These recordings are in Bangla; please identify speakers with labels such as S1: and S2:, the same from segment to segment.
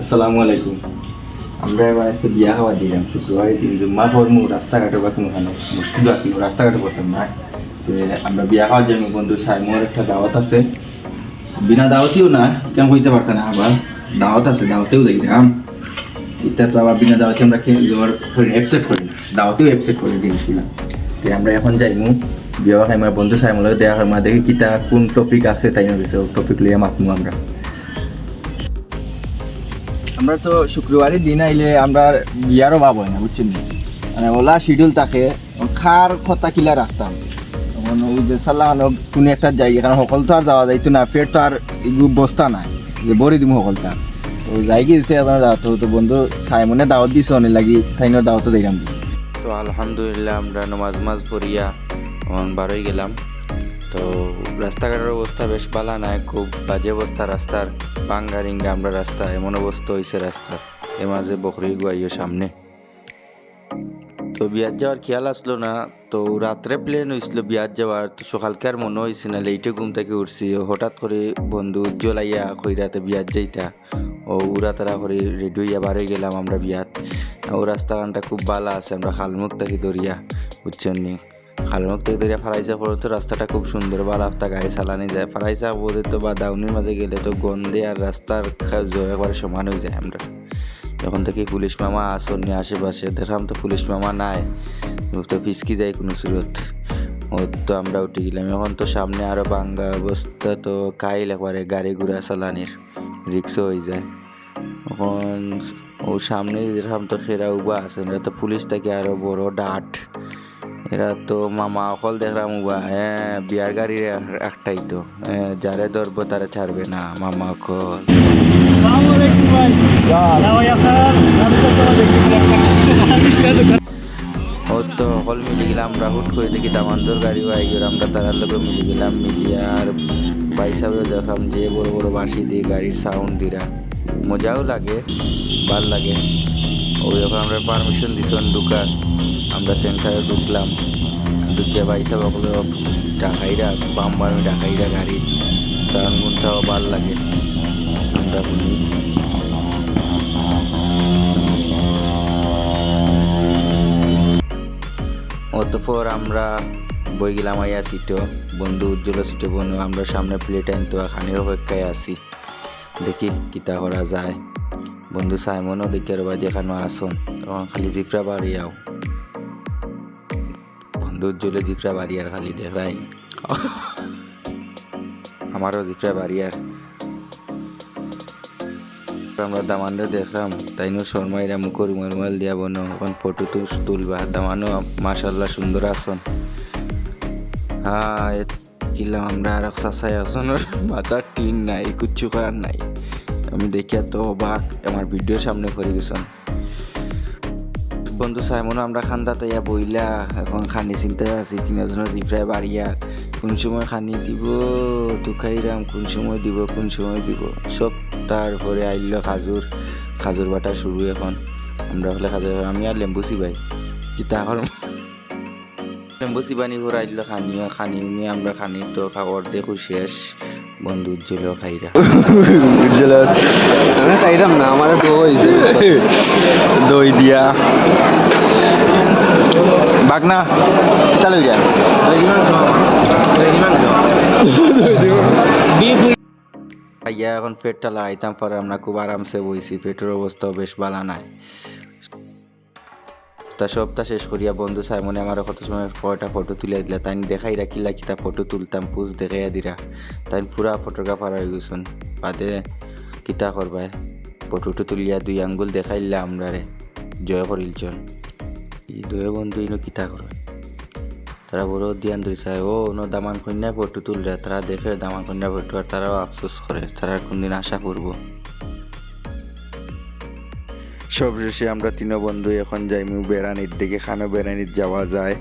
S1: আসসালামু আলাইকুম। আমরা এবার আজকে বিয়া খাওয়া দিলাম। শুক্রবারে দিন জুম্মা করমু রাস্তাঘাটে বা কোনো কেন মুশকিল বাকি রাস্তাঘাটে করতাম না। তো আমরা বিয়া খাওয়ার জন্য বন্ধু সাইমোর একটা দাওয়াত আছে। বিনা দাওয়াতিও না, কেন কইতে পারতাম না, আবার দাওয়াত আছে, দাওয়াতেও দেখলাম। এটা তো আবার বিনা দাওয়াতে আমরা জোর করে অ্যাকসেপ্ট করি দাওয়াতেও অ্যাকসেপ্ট করি জিনিসগুলো তো আমরা এখন যাইমু। বিয়া খাই আমার বন্ধু সাইমোর দেওয়া হয়, মা দেখি কিতা, কোন টপিক আছে, তাই না টপিক লিয়ে মাতমু আমরা। আমরা তো শুক্রবারে দিন আইলে আমরা বিয়ারও ভাব না, বুঝছেন মানে ওলা শিডিউল থাকে খার কথা কিলা রাখতাম। তখন ওই যে সাল্লাহ কোনো একটা জায়গা কারণ সকল তো আর যাওয়া যাইতো না পেট তো আর বস্তা নাই, যে বড়ি দিম সকলটা। তো যাই গিয়েছে এখন যাওয়াত তো বন্ধু, সাইমনে দাওয়াত দিছে, অনেক লাগি তাইনের দাওয়াতও দেখলাম
S2: তো আলহামদুলিল্লাহ, আমরা নমাজ মাজ পড়িয়া বারোই গেলাম। তো রাস্তাঘাটের অবস্থা বেশ ভালো নাই খুব বাজে অবস্থা রাস্তার। বাঙ্গা রিঙ্গা আমরা রাস্তা, এমন অবস্থা হয়েছে রাস্তার। এ মাঝে বকরি গুয়াইও সামনে। তো বিয়ার যাওয়ার খেয়াল আসলো না, তো রাত্রে প্লেন হয়েছিল বিয়ার যাওয়ার। তো সকালকে আর মনে হয়েছে না লেটে ঘুম থেকে উঠছি। হঠাৎ করে বন্ধু জ্বলাইয়া কইরাতে বিয়ার যাইতা। ও উড়া তারা করে রেডি হইয়া বাড়ি গেলাম আমরা বিয়াত। ও রাস্তাঘাটটা খুব ভালো আছে, আমরা খালমুখ থেকে দরিয়া বুঝছেন নি? খালমুখ থেকে দরিয়া ফারাইসা পড়ে তো রাস্তাটা খুব সুন্দর ভালো একটা গাড়ি চালানি যায়। ফারাইসা বোধে তো বা দাউনির মাঝে গেলে তো গন্ধে আর রাস্তার একবারে সমান হয়ে যায় আমরা যখন থেকে পুলিশ মামা আসন নিয়ে আশেপাশে দেখলাম তো পুলিশ মামা নাই। তো ফিসকি যায় কোনো সুরত ও তো আমরা উঠে গেলাম। এখন তো সামনে আরও বাঙ্গা অবস্থা তো কাইল একবারে গাড়ি ঘোড়া চালানির রিক্সও হয়ে যায়। এখন ও সামনে দেখলাম তো সেরা উবা আছে। তো পুলিশ থেকে আরও বড় ডাট এরা তো মামা অকল দেখলাম হ্যাঁ বিয়ার গাড়ির একটাই তো। হ্যাঁ, যারে ধরবো তারা ছাড়বে না মামা অকল। ও তো সকল মিলি গেলাম আমরা হুট করে দেখি দামান্দর গাড়ি গেল আমরা তারার লোকে মিলি গেলাম মিলিয়ে আর বাইসাবে দেখলাম যে বড় বড় বাঁশি দিয়ে গাড়ির সাউন্ড দিরা। মজাও লাগে ভালো লাগে। ওই যখন আমরা পারমিশন দিছেন ঢুকার আমরা সেন্টারে ঢুকলাম। ঢুকিয়া বাইসাব ওগুলো ঢাকাইরা বাম বামে ঢাকাইরা গাড়ি। সাউন্ড গুণটাও ভালো লাগে। আমরা শুনি অতঃপর আমরা বই গেলাম আইয়া সিটও বন্ধু উজ্জ্বল সিটে বনু আমরা সামনে প্লেট আনতো খানির অপেক্ষায় আছি। দেখি কিতা করা যায়। বন্ধু সাইমনও দেখি আর বাদি এখানে আসন তখন খালি জিপরা বাড়ি বন্ধু উজ্জ্বলে জিপরা বাড়ি আর খালি দেখাই। আমারও জিপরা বাড়ি আর। আমরা দামানরে দেখলাম তাইনো শর্মাইরা মুখর রুমাল দিয়া বনো এখন ফটো তো তুলবা। দামানো মাশাল্লাহ সুন্দর আসন হ্যাঁ কিলাম আমরা আর চাচাই আসন মাথার টিন নাই কিচ্ছু করার নাই। আমি দেখিয়া তো অবাক আমার ভিডিওর সামনে করে গেছন। বন্ধু সাইমনও আমরা খান্দা তাইয়া বইলা এখন খানি চিন্তায় আছি তিনজনের জিপ্রায় বাড়িয়া কোন সময় খানি দিব দুখাইরাম কোন সময় দিব কোন সময় দিব সব তারপরে আইল খাজুর খাজুর বাটা শুরু এখন আমরা হলে খাজুর আমি আর লেম্বু চিবাই কিতা এখন লেম্বু চিবানি ভরে আইল খানি খানি নিয়ে আমরা খানি তো খাওয়ার দেখো শেষ বন্ধু উজ্জ্বলেও খাইরা
S3: আমি খাইতাম না আমার দই দই দিয়া।
S1: বাগনা কিতা লই যা।
S2: আইয়া এখন পেটটা লাগাইতাম, পরে আমরা খুব আরামসে বইছি। পেটের অবস্থাও বেশ ভালো নাই। তা সবটা শেষ করিয়া বন্ধু সাইমনে আমার কত সময় কয়টা ফটো তুলে দিলা, তাই দেখাই রাখিলা কিতা ফটো তুলতাম, পুজ দেখাইয়া দিরা। তাই পুরা ফটোগ্রাফার হয়ে গেছুন। বাদে কিতা করবাই? ফটোটো তুলিয়া দুই আঙ্গুল দেখাইলা আমরা রে জয় করিল চল। ই দুয়ে বন্ধু ইনো কিতা করবে তারা বড় ধ্যান ধরিছে ও ন দামান কন্যা ফটো তুললে। তারা দেখে দামান কন্যা ফটো আর তারাও আফসোস করে তারা কোনদিন আশা করব সবশেষে আমরা তিন বন্ধু এখন যাইমু বেড়ানির দিকে খানো বেড়ানির যাওয়া যায়।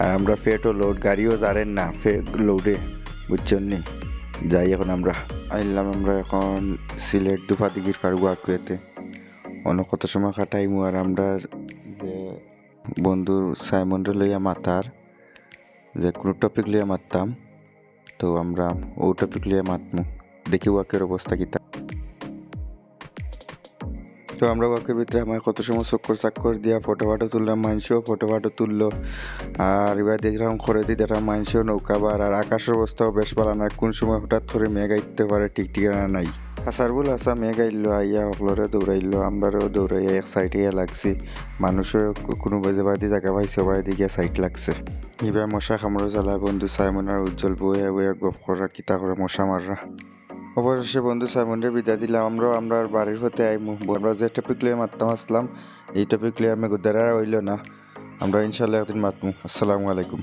S2: আর আমরা ফেটও লোড গাড়িও জানেন না। ফে লোডে বুঝছেন নি যাই এখন আমরা। আইলাম আমরা এখন সিলেট দুপা দিঘির পারব আকুয়েতে অনেক কত সময় কাটাইমু আর আমরা বন্ধুর সাইমনরে লইয়া মাতার, যে কোনো টপিক লিয়ে মারতাম তো আমরা ও টপিক লইয়া মাতমু। দেখি ওয়াকের অবস্থা কিতা তো। আমরা ওয়াকের ভিতরে আমার কত সময় চক্কর চাক্কর দিয়া ফটো ফাটো তুললাম মানুষও ফটো ফাটো তুললো, আর এবার দেখলাম করে দিই দেখলাম মানুষও নৌকা বার আর আকাশের অবস্থাও বেশ ভালো না, কোন সময় হঠাৎ করে মেঘ আইতে পারে ঠিক ঠিকানা নাই। আসারবুল আসা মেঘ আইলো আইয়া সকলরে দৌড়াইলো আমরাও দৌড়াইয়া এক সাইডে লাগছি। মানুষও কোনো বাজে বাদি জায়গা পাইছে সবাই দিকে সাইড লাগছে। এবার মশা কামড়ো জ্বালা, বন্ধু সাইমন আর উজ্জ্বল বয়ে বয়ে গপ করা কিতা করে মশা মাররা অবশেষে বন্ধু সাইমনরে বিদায় দিলাম আমরাও আমরা বাড়ির হতে আইমু আমরা যে টপিক লিয়ে মারতাম আসলাম। এই টপিক লিয়ে আমি গুদারা হইল না। আমরা ইনশাল্লাহ একদিন মাতমু। আসসালামু আলাইকুম।